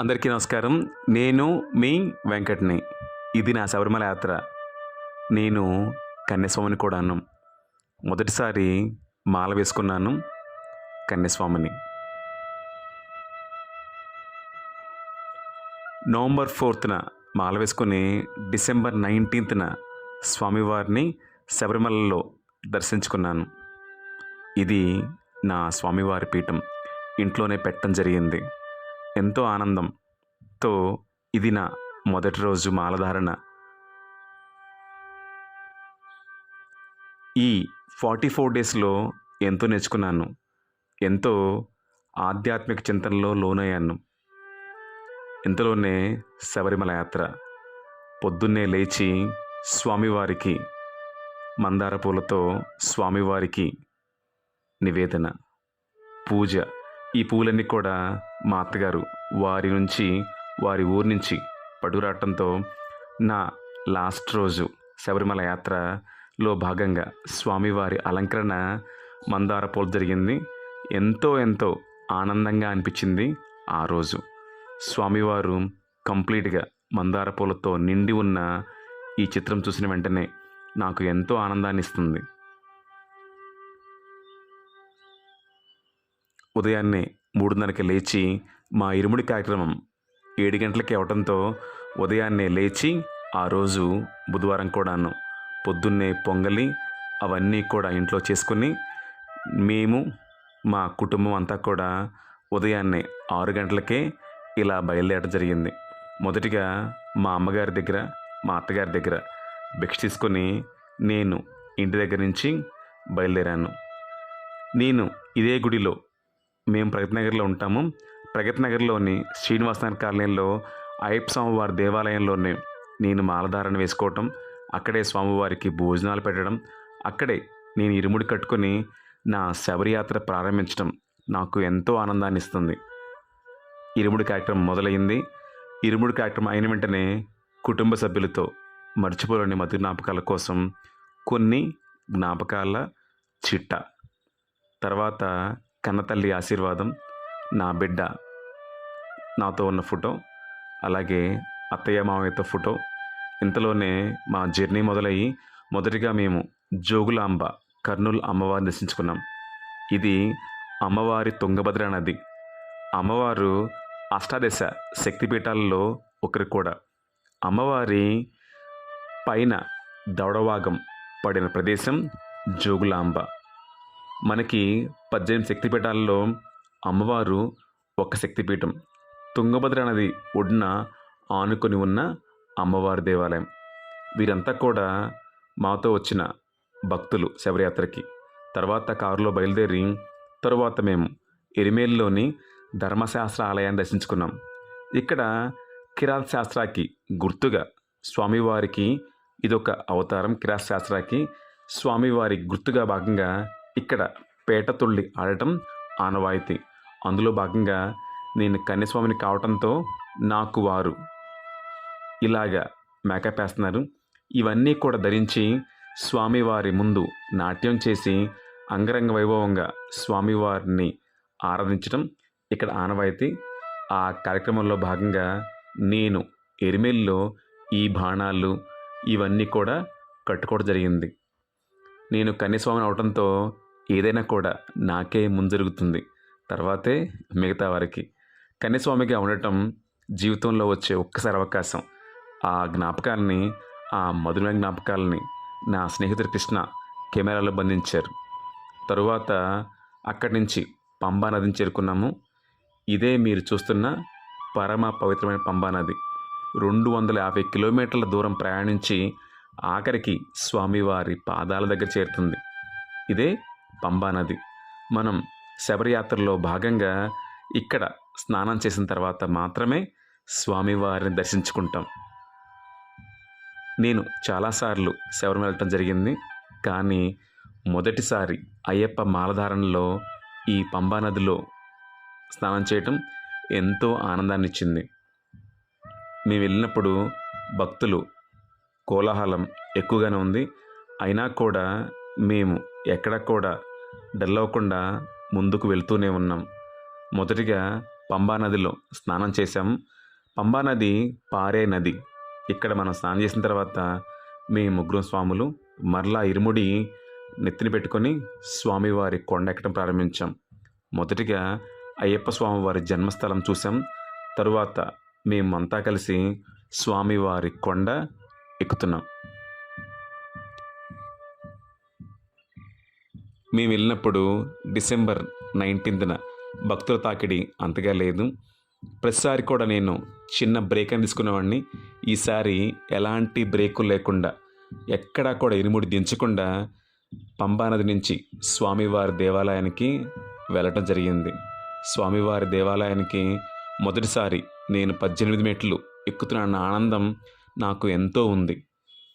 అందరికీ నమస్కారం. నేను మీ వెంకట్ని. ఇది నా శబరిమల యాత్ర. నేను కన్యస్వామిని కూడాను. మొదటిసారి మాల వేసుకున్నాను కన్యస్వామిని. నవంబర్ ఫోర్త్న మాల వేసుకుని డిసెంబర్ నైన్టీన్త్న స్వామివారిని శబరిమలలో దర్శించుకున్నాను. ఇది నా స్వామివారి పీఠం. ఇంట్లోనే పెట్టడం జరిగింది. ఎంతో ఆనందంతో ఇది నా మొదటి రోజు మాలధారణ. ఈ ఫార్టీ ఫోర్ డేస్లో ఎంతో నేర్చుకున్నాను. ఎంతో ఆధ్యాత్మిక చింతనలో లోనయ్యాను. ఇంతలోనే శబరిమల యాత్ర. పొద్దున్నే లేచి స్వామివారికి మందార పూలతో స్వామివారికి నివేదన పూజ. ఈ పూలన్నీ కూడా మా అత్తగారు వారి నుంచి వారి ఊరి నుంచి పడురాటంతో నా లాస్ట్ రోజు శబరిమల యాత్రలో భాగంగా స్వామివారి అలంకరణ మందార పూలు జరిగింది. ఎంతో ఎంతో ఆనందంగా అనిపించింది ఆ రోజు. స్వామివారు కంప్లీట్గా మందార పూలతో నిండి ఉన్న ఈ చిత్రం చూసిన వెంటనే నాకు ఎంతో ఆనందాన్ని ఇస్తుంది. ఉదయాన్నే మూడున్నరకి లేచి మా ఇరుముడి కార్యక్రమం ఏడు గంటలకి అవటంతో ఉదయాన్నే లేచి ఆ రోజు బుధవారం కూడాను పొద్దున్నే పొంగలి అవన్నీ కూడా ఇంట్లో చేసుకుని మేము మా కుటుంబం అంతా కూడా ఉదయాన్నే ఆరు గంటలకే ఇలా బయలుదేరడం జరిగింది. మొదటిగా మా అమ్మగారి దగ్గర మా అత్తగారి దగ్గర భిక్ష తీసుకొని నేను ఇంటి దగ్గర నుంచి బయలుదేరాను. నేను ఇదే గుడిలో మేము ప్రగతి నగర్లో ఉంటాము. ప్రగతి నగర్లోని శ్రీనివాసనగర్ కాలనీలో అయ్యప్ప స్వామివారి దేవాలయంలోనే నేను మాలధారణ వేసుకోవటం అక్కడే స్వామివారికి భోజనాలు పెట్టడం అక్కడే నేను ఇరుముడి కట్టుకొని నా శబరియాత్ర ప్రారంభించడం నాకు ఎంతో ఆనందాన్ని ఇస్తుంది. ఇరుముడి కార్యక్రమం మొదలైంది ఇరుముడి కార్యక్రమం అయిన వెంటనే కుటుంబ సభ్యులతో మర్చిపోలేని మధు జ్ఞాపకాల కోసం కొన్ని జ్ఞాపకాల చిట్ట. తర్వాత కన్నతల్లి ఆశీర్వాదం నా బిడ్డ నాతో ఉన్న ఫోటో అలాగే అత్తయ్య మామయ్యతో ఫోటో. ఇంతలోనే మా జర్నీ మొదలయ్యి మొదటిగా మేము జోగులాంబ కర్నూలు అమ్మవారిని దర్శించుకున్నాం. ఇది అమ్మవారి తుంగభద్ర నది. అమ్మవారు అష్టాదశ శక్తిపీఠాలలో ఒకరు కూడా. అమ్మవారి పైన దౌడవాగం పడిన ప్రదేశం జోగులాంబ. మనకి పద్దెనిమిది శక్తిపీఠాలలో అమ్మవారు ఒక శక్తిపీఠం. తుంగభద్ర నది ఒడ్డున ఆనుకొని ఉన్న అమ్మవారి దేవాలయం. వీరంతా కూడా మాతో వచ్చిన భక్తులు శబరియాత్రకి తర్వాత కారులో బయలుదేరి తరువాత మేము ఎరిమేలులోని ధర్మశాస్త్ర ఆలయాన్ని దర్శించుకున్నాం. ఇక్కడ కిరాత్ శాస్త్రాకి గుర్తుగా స్వామివారికి ఇదొక అవతారం. కిరాత్ శాస్త్రాకి స్వామివారి గుర్తుగా భాగంగా ఇక్కడ పేట తుళ్ళి ఆడటం ఆనవాయితీ. అందులో భాగంగా నేను కన్యస్వామిని కావటంతో నాకు వారు. ఇలాగా మేకప్ వేస్తున్నారు. ఇవన్నీ కూడా ధరించి స్వామివారి ముందు నాట్యం చేసి అంగరంగ వైభవంగా స్వామివారిని ఆరాధించడం ఇక్కడ ఆనవాయితీ. ఆ కార్యక్రమంలో భాగంగా నేను ఎరిమెల్లో ఈ బాణాలు ఇవన్నీ కూడా కట్టుకోవడం జరిగింది. నేను కన్యస్వామిని అవడంతో ఏదైనా కూడా నాకే ముందు జరుగుతుంది తర్వాతే మిగతా వారికి. కన్యస్వామిగా ఉండటం జీవితంలో వచ్చే ఒక్కసారి అవకాశం. ఆ జ్ఞాపకాలని ఆ మధురమైన జ్ఞాపకాలని నా స్నేహితుడు కృష్ణ కెమెరాలో బంధించారు. తరువాత అక్కడి నుంచి పంబా నదిని చేరుకున్నాము. ఇదే మీరు చూస్తున్న పరమ పవిత్రమైన పంబా నది. రెండు వందల యాభై కిలోమీటర్ల దూరం ప్రయాణించి ఆఖరికి స్వామివారి పాదాల దగ్గర చేరుతుంది. ఇదే పంబా నది. మనం శబరియాత్రలో భాగంగా ఇక్కడ స్నానం చేసిన తర్వాత మాత్రమే స్వామివారిని దర్శించుకుంటాం. నేను చాలాసార్లు శబరిమల వెళ్ళటం జరిగింది. కానీ మొదటిసారి అయ్యప్ప మాలధారణలో ఈ పంబా నదిలో స్నానం చేయటం ఎంతో ఆనందాన్ని ఇచ్చింది మేము వెళ్ళినప్పుడు భక్తులు కోలాహలం ఎక్కువగానే ఉంది. అయినా కూడా మేము ఎక్కడ కూడా డల్ అవ్వకుండా ముందుకు వెళ్తూనే ఉన్నాం. మొదటిగా పంబా నదిలో స్నానం చేశాం. పంబా నది పారే నది. ఇక్కడ మనం స్నానం చేసిన తర్వాత మీ ముగ్గురు స్వాములు మరలా ఇరుముడి నెత్తిని పెట్టుకొని స్వామివారి కొండ ఎక్కడం ప్రారంభించాం. మొదటిగా అయ్యప్ప స్వామివారి జన్మస్థలం చూసాం తరువాత మేమంతా కలిసి స్వామివారి కొండ ఎక్కుతున్నాం. మేము వెళ్ళినప్పుడు డిసెంబర్ నైన్టీన్త్న భక్తుల తాకిడి అంతగా లేదు. ప్రతిసారి కూడా నేను చిన్న బ్రేక్ అని తీసుకునేవాడిని. ఈసారి ఎలాంటి బ్రేకు లేకుండా ఎక్కడా కూడా ఇరుముడి దించకుండా పంబానది నుంచి స్వామివారి దేవాలయానికి వెళ్ళటం జరిగింది. స్వామివారి దేవాలయానికి మొదటిసారి నేను పద్దెనిమిది మెట్లు ఎక్కుతున్న ఆనందం నాకు ఎంతో ఉంది.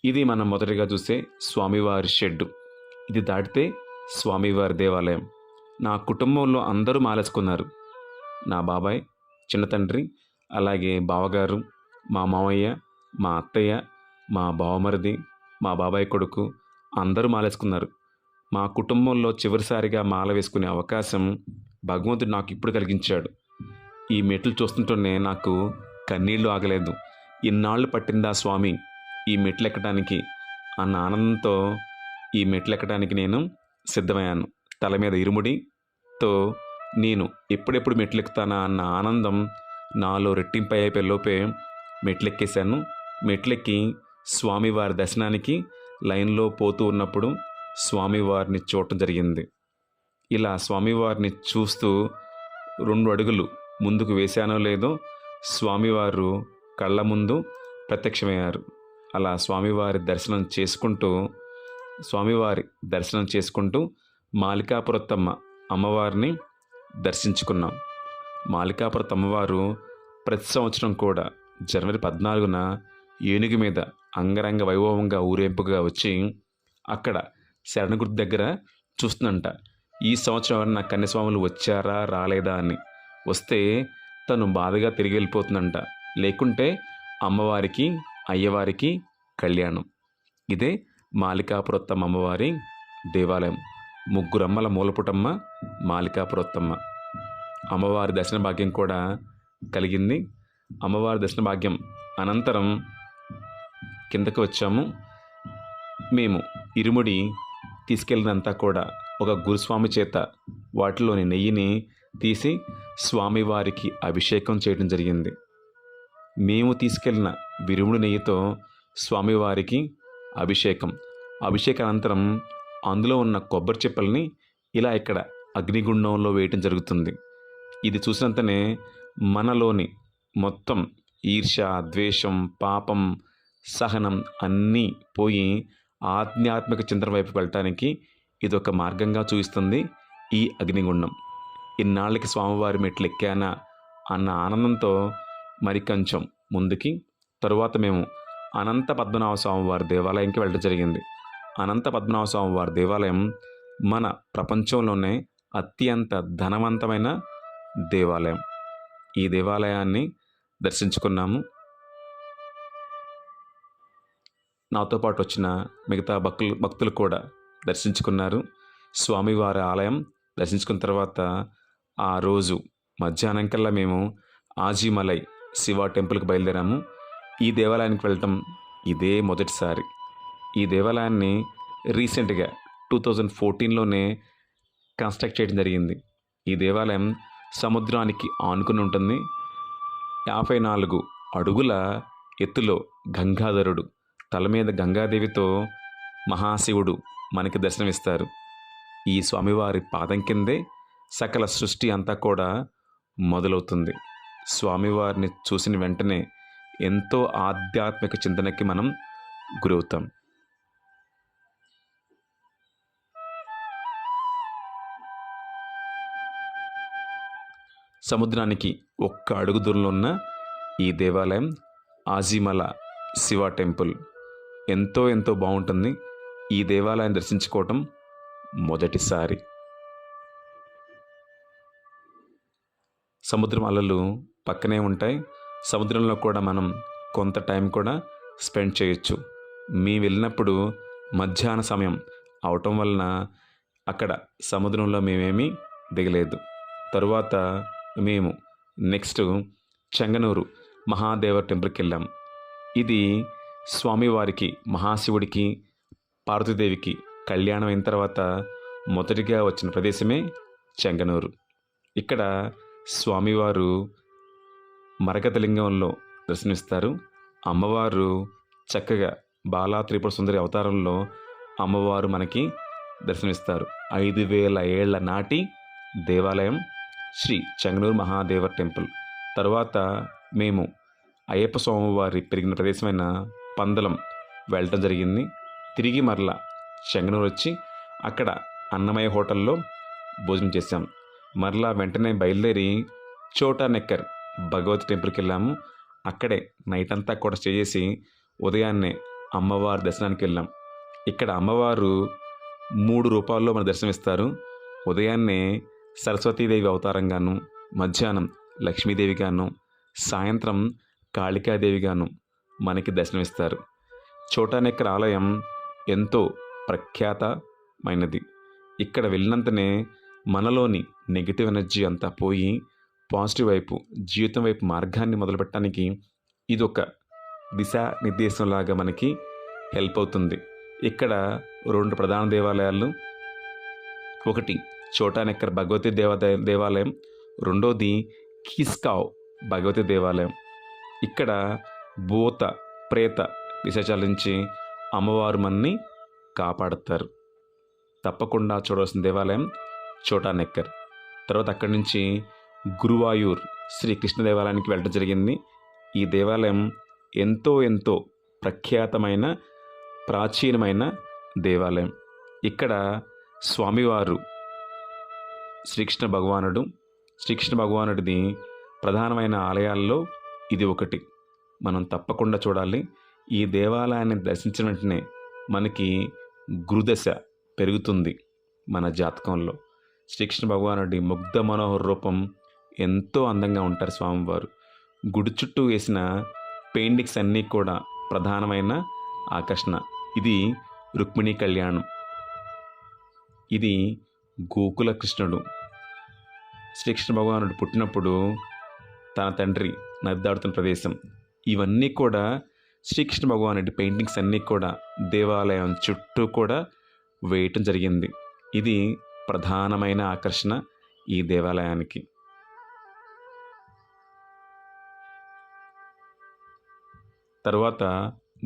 ఇది మనం మొదటిగా చూసే స్వామివారి షెడ్డు. ఇది దాటితే స్వామివారి దేవాలయం. నా కుటుంబంలో అందరూ మాలేసుకున్నారు. నా బాబాయ్ చిన్న తండ్రి అలాగే బావగారు మా మామయ్య మా అత్తయ్య మా బావమరిది మా బాబాయ్ కొడుకు అందరూ మాలేసుకున్నారు. మా కుటుంబంలో చివరిసారిగా మాల వేసుకునే అవకాశం భగవంతుడు నాకు ఇప్పుడు కలిగించాడు. ఈ మెట్లు చూస్తుంటేనే నాకు కన్నీళ్ళు ఆగలేదు. ఇన్నాళ్ళు పట్టిందా స్వామి ఈ మెట్లు ఎక్కడానికి అన్న ఆనందంతో ఈ మెట్లు ఎక్కడానికి నేను సిద్ధమయ్యాను. తల మీద ఇరుముడితో నేను ఎప్పుడెప్పుడు మెట్లెక్కుతానా అన్న ఆనందం నాలో రెట్టింపై అయిపోయేలోపే మెట్లెక్కేశాను. మెట్లెక్కి స్వామివారి దర్శనానికి లైన్లో పోతూ ఉన్నప్పుడు స్వామివారిని చూడటం జరిగింది. ఇలా స్వామివారిని చూస్తూ రెండు అడుగులు ముందుకు వేశానో లేదో స్వామివారు కళ్ళ ముందు ప్రత్యక్షమయ్యారు. అలా స్వామివారి దర్శనం చేసుకుంటూ స్వామివారి దర్శనం చేసుకుంటూ మాలికాపురత్తమ్మ అమ్మవారిని దర్శించుకున్నాం. మాలికాపురత్ అమ్మవారు ప్రతి సంవత్సరం కూడా జనవరి పద్నాలుగున ఏనుగు మీద అంగరంగ వైభవంగా ఊరేంపుగా వచ్చి అక్కడ శరణగుడి దగ్గర చూస్తుందంట. ఈ సంవత్సరం నా కన్యస్వాములు వచ్చారా రాలేదా అని. వస్తే తను బాధగా తిరిగి వెళ్ళిపోతుందంట. లేకుంటే అమ్మవారికి అయ్యవారికి కళ్యాణం. ఇదే మాలికాపురత్తమ్మ అమ్మవారి దేవాలయం. ముగ్గురమ్మల మూలపుటమ్మ మాలికాపురత్తమ్మ. అమ్మవారి దర్శన భాగ్యం కూడా కలిగింది. అమ్మవారి దర్శన భాగ్యం అనంతరం కిందకి వచ్చాము. మేము ఇరుముడి తీసుకెళ్ళినంతా కూడా ఒక గురుస్వామి చేత వాటిలోని నెయ్యిని తీసి స్వామివారికి అభిషేకం చేయడం జరిగింది. మేము తీసుకెళ్ళిన విరుముడి నెయ్యితో స్వామివారికి అభిషేకం అభిషేక అనంతరం అందులో ఉన్న కొబ్బరి చిప్పల్ని ఇలా ఇక్కడ అగ్నిగుండంలో వేయటం జరుగుతుంది. ఇది చూసినంతనే మనలోని మొత్తం ఈర్ష ద్వేషం పాపం సహనం అన్నీ పోయి ఆధ్యాత్మిక చింతన వైపు వెళ్ళటానికి ఇది ఒక మార్గంగా చూపిస్తుంది ఈ అగ్నిగుండం. ఇన్నాళ్ళకి స్వామివారి మెట్లు ఎక్కానా అన్న ఆనందంతో మరి కొంచెం ముందుకి తరువాత మేము అనంత పద్మనాభ స్వామివారి దేవాలయంకి వెళ్ళడం జరిగింది. అనంత పద్మనాభ వారి దేవాలయం మన ప్రపంచంలోనే అత్యంత ధనవంతమైన దేవాలయం. ఈ దేవాలయాన్ని దర్శించుకున్నాము. నాతో పాటు వచ్చిన మిగతా భక్తులు భక్తులు కూడా దర్శించుకున్నారు. స్వామివారి ఆలయం దర్శించుకున్న తర్వాత ఆ రోజు మధ్యాహ్నం కల్లా మేము ఆజీమలై శివ టెంపుల్కి బయలుదేరాము. ఈ దేవాలయానికి వెళ్ళటం ఇదే మొదటిసారి. ఈ దేవాలయాన్ని రీసెంట్గా టూ థౌజండ్ ఫోర్టీన్లోనే కన్స్ట్రక్ట్ చేయడం జరిగింది. ఈ దేవాలయం సముద్రానికి ఆనుకుని ఉంటుంది. యాభై నాలుగు అడుగుల ఎత్తులో గంగాధరుడు తల మీద గంగాదేవితో మహాశివుడు మనకి దర్శనమిస్తారు. ఈ స్వామివారి పాదం కిందే సకల సృష్టి అంతా కూడా మొదలవుతుంది. స్వామివారిని చూసిన వెంటనే ఎంతో ఆధ్యాత్మిక చింతనకి మనం గురవుతాం. సముద్రానికి ఒక్క అడుగు దూరంలో ఉన్న ఈ దేవాలయం ఆజీమల శివ టెంపుల్. ఎంతో ఎంతో బాగుంటుంది ఈ దేవాలయం దర్శించుకోవటం మొదటిసారి. సముద్రం అలలు పక్కనే ఉంటాయి. సముద్రంలో కూడా మనం కొంత టైం కూడా స్పెండ్ చేయొచ్చు. మీ వెళ్ళినప్పుడు మధ్యాహ్న సమయం అవటం వలన అక్కడ సముద్రంలో మేమేమీ దిగలేదు. తరువాత మేము నెక్స్ట్ చెంగనూరు మహాదేవ టెంపుల్కి వెళ్ళాం. ఇది స్వామివారికి మహాశివుడికి పార్వతీదేవికి కళ్యాణం అయిన తర్వాత మొదటిగా వచ్చిన ప్రదేశమే చెంగనూరు. ఇక్కడ స్వామివారు మరగతలింగంలో దర్శనమిస్తారు. అమ్మవారు చక్కగా బాలా త్రిపుర సుందరి అవతారంలో అమ్మవారు మనకి దర్శనమిస్తారు. ఐదు వేల ఏళ్ళ నాటి దేవాలయం శ్రీ చెంగనూరు మహాదేవ టెంపుల్. తర్వాత మేము అయ్యప్ప స్వామివారి పెరిగిన ప్రదేశమైన పందలం వెళ్ళటం జరిగింది. తిరిగి మరలా చెంగనూరు వచ్చి అక్కడ అన్నమయ్య హోటల్లో భోజనం చేశాం. మరలా వెంటనే బయలుదేరి చోటా నెక్కర్ భగవతి టెంపుల్కి వెళ్ళాము. అక్కడే నైట్ అంతా కూడా స్టే చేసి ఉదయాన్నే అమ్మవారి దర్శనానికి వెళ్ళాం. ఇక్కడ అమ్మవారు మూడు రూపాల్లో మన దర్శనమిస్తారు. ఉదయాన్నే సరస్వతీదేవి అవతారంగాను మధ్యాహ్నం లక్ష్మీదేవిగాను సాయంత్రం కాళికాదేవిగాను మనకి దర్శనమిస్తారు. చోటానెక్కర్ ఆలయం ఎంతో ప్రఖ్యాతమైనది. ఇక్కడ వెళ్ళినంతనే మనలోని నెగిటివ్ ఎనర్జీ అంతా పోయి పాజిటివ్ వైపు జీవితం వైపు మార్గాన్ని మొదలుపెట్టడానికి ఇది ఒక దిశానిర్దేశంలాగా మనకి హెల్ప్ అవుతుంది. ఇక్కడ రెండు ప్రధాన దేవాలయాలు ఒకటి చోటానెక్కర్ భగవతి దేవత దేవాలయం. రెండోది కీస్కావ్ భగవతి దేవాలయం. ఇక్కడ భూత ప్రేత విశేషాల నుంచి అమ్మవారు మనని కాపాడుతారు. తప్పకుండా చూడవలసిన దేవాలయం చోటానెక్కర్. తర్వాత అక్కడి నుంచి గురువాయూర్ శ్రీ కృష్ణ దేవాలయానికి వెళ్ళడం జరిగింది. ఈ దేవాలయం ఎంతో ఎంతో ప్రఖ్యాతమైన ప్రాచీనమైన దేవాలయం. ఇక్కడ స్వామివారు శ్రీకృష్ణ భగవానుడు. శ్రీకృష్ణ భగవానుడిది ప్రధానమైన ఆలయాల్లో ఇది ఒకటి. మనం తప్పకుండా చూడాలి. ఈ దేవాలయాన్ని దర్శించిన వెంటనే మనకి గురుదశ పెరుగుతుంది మన జాతకంలో. శ్రీకృష్ణ భగవానుడి ముగ్ధ మనోహర రూపం ఎంతో అందంగా ఉంటారు స్వామివారు. గుడి చుట్టూ వేసిన పెయింటింగ్స్ అన్నీ కూడా ప్రధానమైన ఆకర్షణ. ఇది రుక్మిణి కళ్యాణం. ఇది గోకుల కృష్ణుడు. శ్రీకృష్ణ భగవానుడు పుట్టినప్పుడు తన తండ్రి నది దాడుతున్న ప్రదేశం. ఇవన్నీ కూడా శ్రీకృష్ణ భగవానుడి పెయింటింగ్స్ అన్నీ కూడా దేవాలయం చుట్టూ కూడా వేయటం జరిగింది. ఇది ప్రధానమైన ఆకర్షణ ఈ దేవాలయానికి. తర్వాత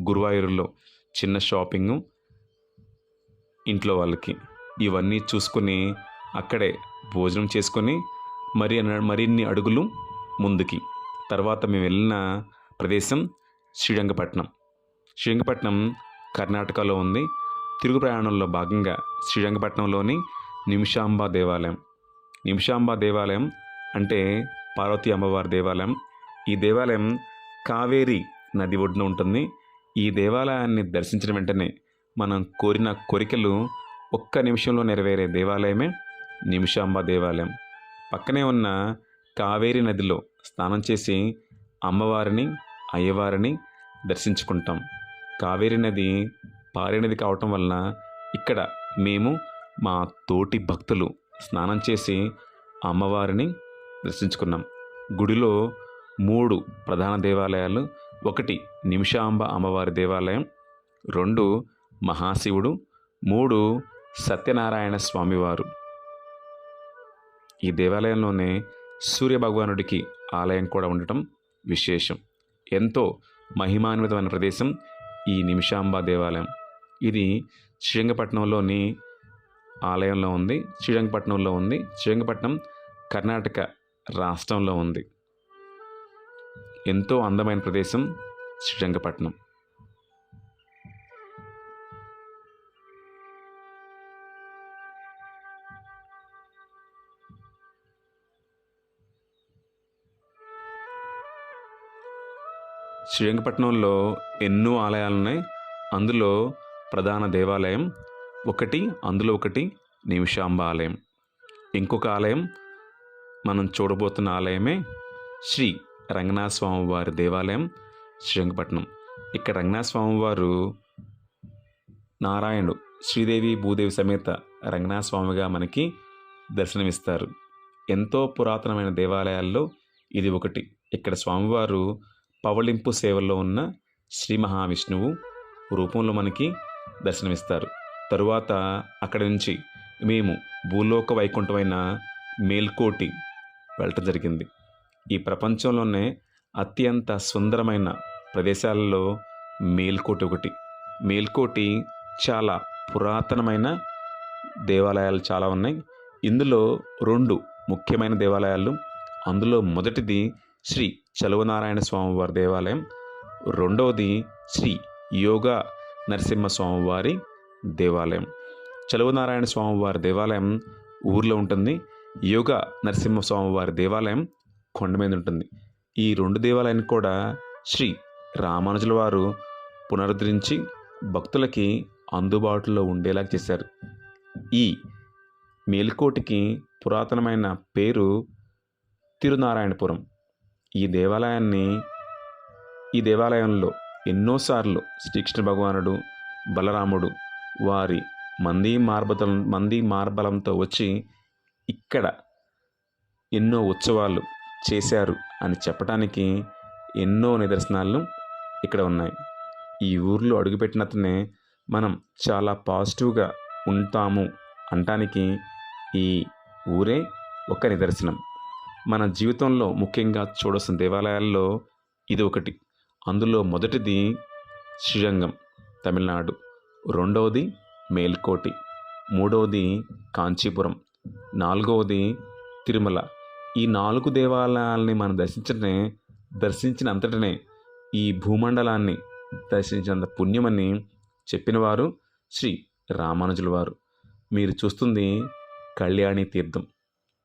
గురువాయూరులో చిన్న షాపింగు ఇంట్లో వాళ్ళకి. ఇవన్నీ చూసుకొని అక్కడే భోజనం చేసుకొని మరి అన్న- మరిన్ని అడుగులు ముందుకి. తర్వాత మేము వెళ్ళిన ప్రదేశం శ్రీరంగపట్నం. శ్రీరంగపట్నం కర్ణాటకలో ఉంది. తిరుగు ప్రయాణంలో భాగంగా శ్రీరంగపట్నంలోని నిమిషాంబ దేవాలయం. నిమిషాంబ దేవాలయం అంటే పార్వతీ అమ్మవారి దేవాలయం. ఈ దేవాలయం కావేరి నది ఒడ్డున ఉంటుంది. ఈ దేవాలయాన్ని దర్శించిన వెంటనే మనం కోరిన కోరికలు ఒక్క నిమిషంలో నెరవేరే దేవాలయమే నిమిషాంబ దేవాలయం. పక్కనే ఉన్న కావేరి నదిలో స్నానం చేసి అమ్మవారిని అయ్యవారిని దర్శించుకుంటాం. కావేరి నది పారే నది కావటం వలన ఇక్కడ మేము మా తోటి భక్తులు స్నానం చేసి అమ్మవారిని దర్శించుకున్నాం. గుడిలో మూడు ప్రధాన దేవాలయాలు ఒకటి నిమిషాంబ అమ్మవారి దేవాలయం రెండు మహాశివుడు మూడు సత్యనారాయణ స్వామివారు. ఈ దేవాలయంలోనే సూర్య భగవానుడికి ఆలయం కూడా ఉండటం విశేషం. ఎంతో మహిమాన్వితమైన ప్రదేశం ఈ నిమిషాంబ దేవాలయం. ఇది శ్రీరంగపట్నంలోని ఆలయంలో ఉంది శ్రీరంగపట్నంలో ఉంది శ్రీరంగపట్నం కర్ణాటక రాష్ట్రంలో ఉంది. ఎంతో అందమైన ప్రదేశం శ్రీరంగపట్నం. శ్రీరంగపట్నంలో ఎన్నో ఆలయాలు ఉన్నాయి అందులో ప్రధాన దేవాలయం ఒకటి అందులో ఒకటి నిమిషాంబ ఆలయం. ఇంకొక ఆలయం మనం చూడబోతున్న ఆలయమే శ్రీ రంగనాథ స్వామి వారి దేవాలయం శ్రీరంగపట్నం. ఇక్కడ రంగనాథ స్వామి వారు నారాయణుడు శ్రీదేవి భూదేవి సమేత రంగనాథ స్వామిగా మనకి దర్శనమిస్తారు. ఎంతో పురాతనమైన దేవాలయాల్లో ఇది ఒకటి. ఇక్కడ స్వామివారు పవళింపు సేవల్లో ఉన్న శ్రీ మహావిష్ణువు రూపంలో మనకి దర్శనమిస్తారు. తరువాత అక్కడి నుంచి మేము భూలోక వైకుంఠమైన మేల్కోటి వెళ్ళటం జరిగింది. ఈ ప్రపంచంలోనే అత్యంత సుందరమైన ప్రదేశాలలో మేల్కోటి ఒకటి. మేల్కోటి చాలా పురాతనమైన దేవాలయాలు చాలా ఉన్నాయి. ఇందులో రెండు ముఖ్యమైన దేవాలయాలు అందులో మొదటిది శ్రీ చలువనారాయణ స్వామివారి దేవాలయం. రెండవది శ్రీ యోగా నరసింహస్వామివారి దేవాలయం. చలువనారాయణ స్వామివారి దేవాలయం ఊర్లో ఉంటుంది. యోగా నరసింహస్వామివారి దేవాలయం కొండ మీద ఉంటుంది. ఈ రెండు దేవాలయాన్ని కూడా శ్రీ రామానుజుల వారు పునరుద్ధరించి భక్తులకి అందుబాటులో ఉండేలా చేశారు. ఈ మేల్కోటికి పురాతనమైన పేరు తిరునారాయణపురం. ఈ దేవాలయాన్ని ఈ దేవాలయంలో ఎన్నోసార్లు శ్రీకృష్ణ భగవానుడు బలరాముడు వారి మంది మార్బతం మంది మార్బలంతో వచ్చి ఇక్కడ ఎన్నో ఉత్సవాలు చేశారు అని చెప్పడానికి ఎన్నో నిదర్శనాలు ఇక్కడ ఉన్నాయి. ఈ ఊర్లో అడుగుపెట్టినతనే మనం చాలా పాజిటివ్గా ఉంటాము అనటానికి ఈ ఊరే ఒక నిదర్శనం. మన జీవితంలో ముఖ్యంగా చూడాల్సిన దేవాలయాల్లో ఇది ఒకటి. అందులో మొదటిది శ్రీరంగం తమిళనాడు. రెండవది మేల్కోటి. మూడవది కాంచీపురం. నాలుగవది తిరుమల. ఈ నాలుగు దేవాలయాల్ని మనం దర్శించటనే దర్శించిన అంతటనే ఈ భూమండలాన్ని దర్శించినంత పుణ్యమని చెప్పినవారు శ్రీ రామానుజుల వారు మీరు చూస్తుంది కళ్యాణి తీర్థం.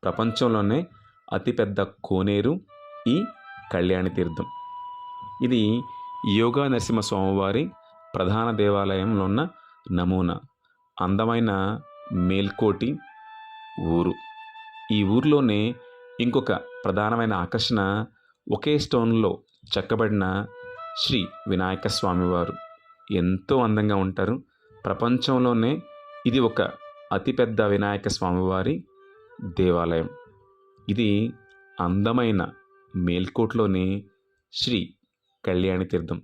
ప్రపంచంలోనే అతిపెద్ద కోనేరు ఈ కళ్యాణి తీర్థం. ఇది యోగా నరసింహ స్వామివారి ప్రధాన దేవాలయంలో ఉన్న నమూనా. అందమైన మేల్కోటి ఊరు. ఈ ఊర్లోనే ఇంకొక ప్రధానమైన ఆకర్షణ ఒకే స్టోన్లో చెక్కబడిన శ్రీ వినాయక స్వామివారు. ఎంతో అందంగా ఉంటారు. ప్రపంచంలోనే ఇది ఒక అతిపెద్ద వినాయక స్వామివారి దేవాలయం. ఇది అందమైన మేల్కోట్లోని శ్రీ కళ్యాణి తీర్థం.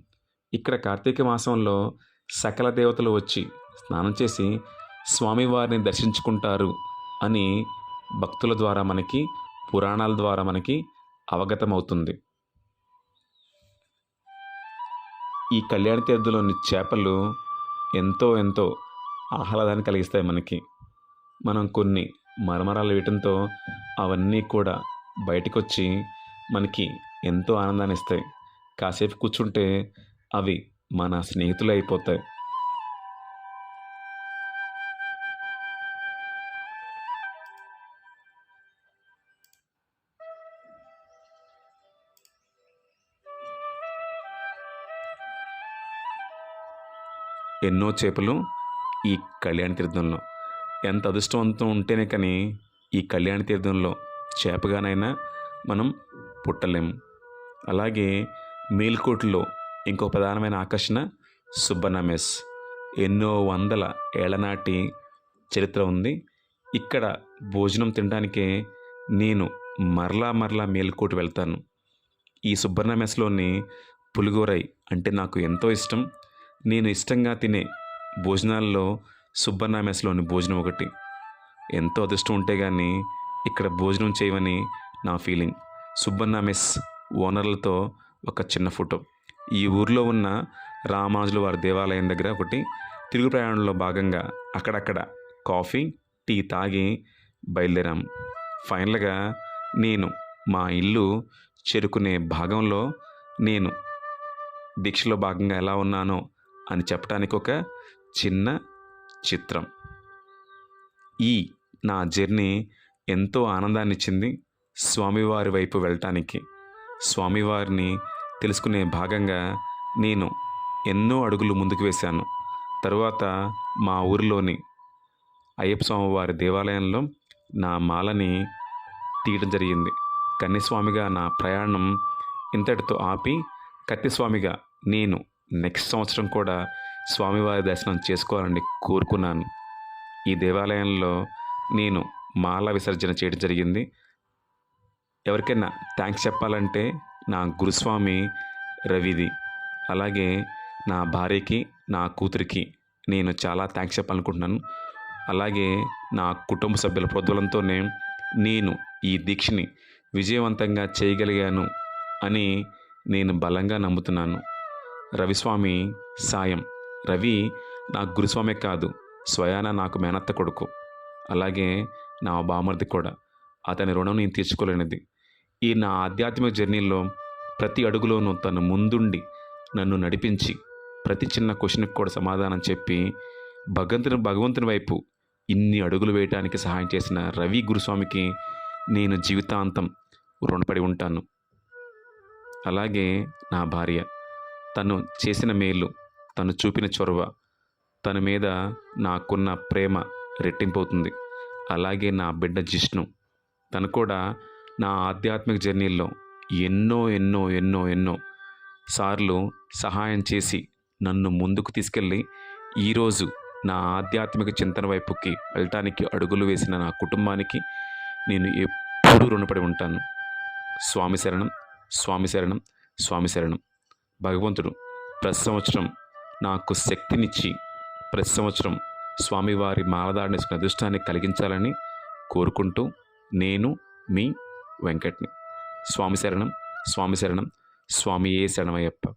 ఇక్కడ కార్తీక మాసంలో సకల దేవతలు వచ్చి స్నానం చేసి స్వామివారిని దర్శించుకుంటారు అని భక్తుల ద్వారా మనకి పురాణాల ద్వారా మనకి అవగతమవుతుంది. ఈ కళ్యాణ తీర్థంలోని చేపలు ఎంతో ఎంతో ఆహ్లాదాన్ని కలిగిస్తాయి మనకి. మనం కొన్ని మరమరాలు వేయటంతో అవన్నీ కూడా బయటకు వచ్చి మనకి ఎంతో ఆనందాన్ని ఇస్తాయి కాసేపు కూర్చుంటే అవి మన స్నేహితులు అయిపోతాయి. ఎన్నో చేపలు ఈ కళ్యాణ తీర్థంలో. ఎంత అదృష్టవంతం ఉంటేనే కానీ ఈ కళ్యాణ తీర్థంలో చేపగానైనా మనం పుట్టలేము అలాగే మేల్కోట్లో ఇంకో ప్రధానమైన ఆకర్షణ సుబ్బన్నమేస్ ఎన్నో వందల ఏళ్ళనాటి చరిత్ర ఉంది. ఇక్కడ భోజనం తినడానికే నేను మరలా మరలా మేల్కోటి వెళ్తాను. ఈ సుబ్బన్న మెస్లోని పులిగోరై అంటే నాకు ఎంతో ఇష్టం. నేను ఇష్టంగా తినే భోజనాల్లో సుబ్బన్న మెస్లోని భోజనం ఒకటి. ఎంతో అదృష్టం ఉంటే కానీ ఇక్కడ భోజనం చేయమని నా ఫీలింగ్. సుబ్బన్న మెస్ ఓనర్లతో ఒక చిన్న ఫోటో. ఈ ఊర్లో ఉన్న రామానుజుల వారి దేవాలయం దగ్గర ఒకటి. తిరుగు ప్రయాణంలో భాగంగా అక్కడక్కడ కాఫీ టీ తాగి బయలుదేరాం. ఫైనల్గా నేను మా ఇల్లు చేరుకునే భాగంలో నేను దీక్షలో భాగంగా ఎలా ఉన్నానో అని చెప్పడానికి ఒక చిన్న చిత్రం. ఈ నా జర్నీ ఎంతో ఆనందాన్నిచ్చింది స్వామివారి వైపు వెళ్ళటానికి స్వామివారిని తెలుసుకునే భాగంగా నేను ఎన్నో అడుగులు ముందుకు వేశాను. తరువాత మా ఊరిలోని అయ్యప్ప స్వామివారి దేవాలయంలో నా మాలని తీయడం జరిగింది. కన్యస్వామిగా నా ప్రయాణం ఇంతటితో ఆపి కత్తిస్వామిగా నేను నెక్స్ట్ సంవత్సరం కూడా స్వామివారి దర్శనం చేసుకోవాలని కోరుకున్నాను. ఈ దేవాలయంలో నేను మాల విసర్జన చేయడం జరిగింది. ఎవరికైనా థ్యాంక్స్ చెప్పాలంటే నా గురుస్వామి రవిది. అలాగే నా భార్యకి నా కూతురికి నేను చాలా థ్యాంక్స్ చెప్పాలనుకుంటున్నాను. అలాగే నా కుటుంబ సభ్యుల ప్రోద్బలంతోనే నేను ఈ దీక్షని విజయవంతంగా చేయగలిగాను అని నేను బలంగా నమ్ముతున్నాను. రవిస్వామి సాయం. రవి నా గురుస్వామే కాదు స్వయాన నాకు మేనత్త కొడుకు. అలాగే నా బామర్ది కూడా. అతని రుణం నేను తీర్చుకోలేనిది. ఈ నా ఆధ్యాత్మిక జర్నీలో ప్రతి అడుగులోనూ తను ముందుండి నన్ను నడిపించి ప్రతి చిన్న క్వశ్చన్కి కూడా సమాధానం చెప్పి భగవంతుని భగవంతుని వైపు ఇన్ని అడుగులు వేయటానికి సహాయం చేసిన రవి గురుస్వామికి నేను జీవితాంతం రుణపడి ఉంటాను. అలాగే నా భార్య. తను చేసిన మేలు తను చూపిన చొరవ తన మీద నాకున్న ప్రేమ రెట్టింపవుతుంది. అలాగే నా బిడ్డ జిష్ణు తను కూడా నా ఆధ్యాత్మిక జర్నీలో ఎన్నో ఎన్నో ఎన్నో ఎన్నో సార్లు సహాయం చేసి నన్ను ముందుకు తీసుకెళ్ళి ఈరోజు నా ఆధ్యాత్మిక చింతన వైపుకి వెళ్ళటానికి అడుగులు వేసిన నా కుటుంబానికి నేను ఎప్పుడూ రుణపడి ఉంటాను. స్వామి శరణం స్వామి శరణం స్వామి శరణం. భగవంతుడు ప్రతి సంవత్సరం నాకు శక్తినిచ్చి ప్రతి సంవత్సరం స్వామివారి మాలదాడిని అదృష్టాన్ని కలిగించాలని కోరుకుంటూ నేను మీ వెంకట్ని. స్వామి శరణం స్వామి శరణం స్వామియే శరణమయ్యప్ప.